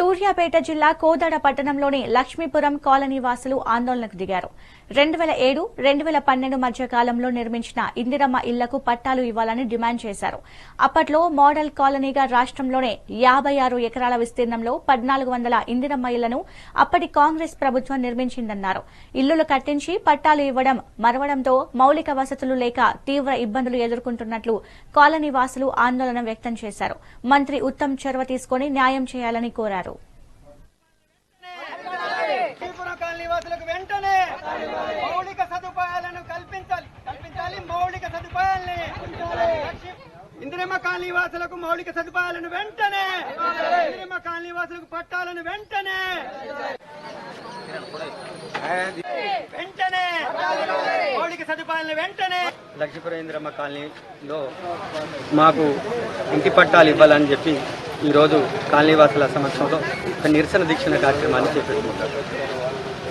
సూర్యాపేట జిల్లా కోదాడ పట్టణంలోని లక్ష్మీపురం కాలనీ వాసులు ఆందోళనకు దిగారు. రెండు వేల ఏడు రెండు వేల పన్నెండు మధ్య కాలంలో నిర్మించిన ఇందిరమ్మ ఇళ్ళకు పట్టాలు ఇవ్వాలని డిమాండ్ చేశారు. అప్పట్లో మోడల్ కాలనీగా రాష్ట్రంలోనే యాభై ఆరు ఎకరాల విస్తీర్ణంలో పద్నాలుగు వందల ఇందిరమ్మ ఇళ్ళను అప్పటి కాంగ్రెస్ ప్రభుత్వం నిర్మించిందన్నారు. ఇల్లులు కట్టించి పట్టాలు ఇవ్వడం మరవడంతో మౌలిక వసతులు లేక తీవ్ర ఇబ్బందులు ఎదుర్కొంటున్నట్లు కాలనీ వాసులు ఆందోళన వ్యక్తం చేశారు. మంత్రి ఉత్తమ్ చొరవ తీసుకుని న్యాయం చేయాలని కోరారు శ్రీపురం కాలనీ వాసులకు వెంటనే మౌలిక సదుపాయాలను కల్పించాలి కల్పించాలి మౌలిక సదుపాయాల్ని లక్ష్మీ- ఇందిరమ్మ కాలనీ వాసులకు మౌలిక సదుపాయాలను వెంటనే ఇందిరమ్మ కాలనీ వాసులకు పట్టాలను వెంటనే వెంటనే మౌలిక సదుపాయాలను వెంటనే లక్ష్మీపురం ఇందిరమ్మ కాలనీలో మాకు ఇంటి పట్టాలు ఇవ్వాలని చెప్పి ఈరోజు కాలనీవాసుల సమక్షంలో ఒక నిరసన దీక్షణ కార్యక్రమాన్ని చేపట్టుకుంటారు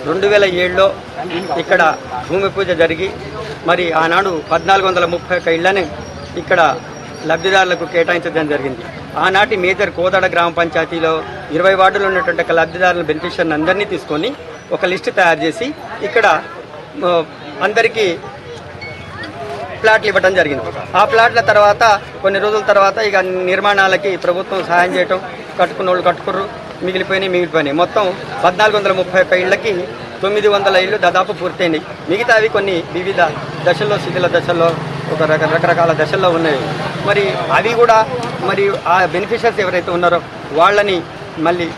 రెండు వేల ఏడులో ఇక్కడ భూమి పూజ జరిగి మరి ఆనాడు పద్నాలుగు వందల ముప్పై ఒక ఇళ్ళని ఇక్కడ లబ్ధిదారులకు కేటాయించడం జరిగింది. ఆనాటి మేజర్ కోదాడ గ్రామ పంచాయతీలో ఇరవై వార్డులు ఉన్నటువంటి ఒక లబ్ధిదారుల బెనిఫిషియర్ని అందరినీ తీసుకొని ఒక లిస్టు తయారు చేసి ఇక్కడ అందరికీ ప్లాట్లు ఇవ్వడం జరిగింది. ఆ ప్లాట్ల తర్వాత కొన్ని రోజుల తర్వాత ఇక నిర్మాణాలకి ప్రభుత్వం సహాయం చేయటం కట్టుకున్న వాళ్ళు కట్టుకుర్రు మిగిలిపోయినాయి మిగిలిపోయినాయి మొత్తం పద్నాలుగు వందల ముప్పై ఒక్క ఇళ్ళకి తొమ్మిది వందల ఇళ్ళు దాదాపు పూర్తయినాయి. మిగతావి కొన్ని వివిధ దశల్లో శిథిల దశల్లో ఒక రక రకరకాల దశల్లో ఉన్నాయి. మరి అవి కూడా మరి ఆ బెనిఫిషియర్స్ ఎవరైతే ఉన్నారో వాళ్ళని మళ్ళీ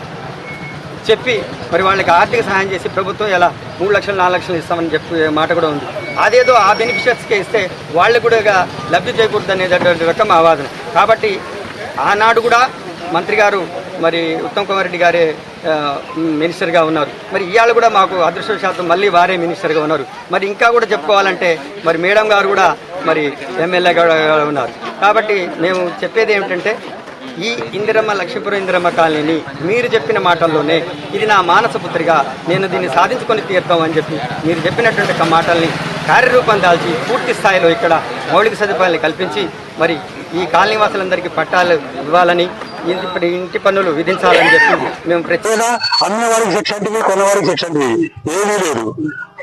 చెప్పి మరి వాళ్ళకి ఆర్థిక సహాయం చేసి ప్రభుత్వం ఎలా మూడు లక్షలు నాలుగు లక్షలు ఇస్తామని చెప్పే మాట కూడా ఉంది. అదేదో ఆ బెనిఫిషియర్స్కే ఇస్తే వాళ్ళు కూడా లబ్ధి చేయకూడదు అనేటటువంటి రకం మా వాదన. కాబట్టి ఆనాడు కూడా మంత్రి గారు మరి ఉత్తమ్ కుమార్ రెడ్డి గారే మినిస్టర్గా ఉన్నారు. మరి ఇవాళ కూడా మాకు అదృష్టవశాతం మళ్ళీ వారే మినిస్టర్గా ఉన్నారు. మరి ఇంకా కూడా చెప్పుకోవాలంటే మరి మేడం గారు కూడా మరి ఎమ్మెల్యే గారు ఉన్నారు. కాబట్టి మేము చెప్పేది ఏమిటంటే ఈ ఇందిరమ్మ లక్ష్మీపురం ఇందిరమ్మ కాలనీని మీరు చెప్పిన మాటల్లోనే ఇది నా మానస పుత్రిగా నేను దీన్ని సాధించుకొని తీర్థం అని చెప్పి మీరు చెప్పినటువంటి మాటల్ని కార్యరూపం దాల్చి పూర్తి స్థాయిలో ఇక్కడ మౌలిక సదుపాయాలను కల్పించి మరి ఈ కాలనీ వాసులందరికీ పట్టాలు ఇవ్వాలని ఇప్పుడు ఇంటి పన్నులు విధించాలని చెప్పింది మేము ప్రతి లేదా వారికి శిక్ష అంటే కొన్న వారికి శిక్ష అంటే ఏమీ లేదు.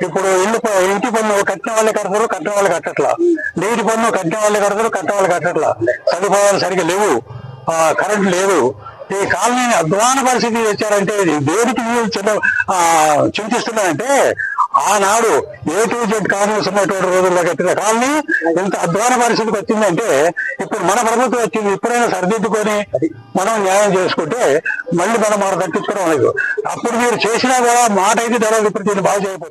ఇప్పుడు ఇల్లు ఇంటి పన్ను కట్టిన వాళ్ళే కడతారు కట్టిన వాళ్ళు కట్టట్లా. నీటి పన్ను కట్టిన వాళ్ళే కడతారు కట్టిన వాళ్ళు కట్టట్లా. సదుపాయాలు సరిగ్గా లేవు. ఆ, కరెంట్ లేదు. ఈ కాలనీని అధ్వాన పరిస్థితి తెచ్చారంటే ఇది దేనికి చిన్న ఆ, చింతిస్తున్నారంటే ఆనాడు ఏ టు జెడ్ కాంగ్రెస్ ఉన్నటువంటి రోజుల్లో కట్టిన కాలనీ ఇంత అధ్వాన పరిస్థితికి వచ్చిందంటే ఇప్పుడు మన ప్రభుత్వం వచ్చింది ఇప్పుడైనా సరిదిద్దుకొని మనం న్యాయం చేసుకుంటే మళ్ళీ మనం మనం దక్కించుకోవడం లేదు. అప్పుడు మీరు చేసినా కూడా మాట అయితే తెలియదు ఇప్పుడు దీన్ని బాగా చేయకపోతే.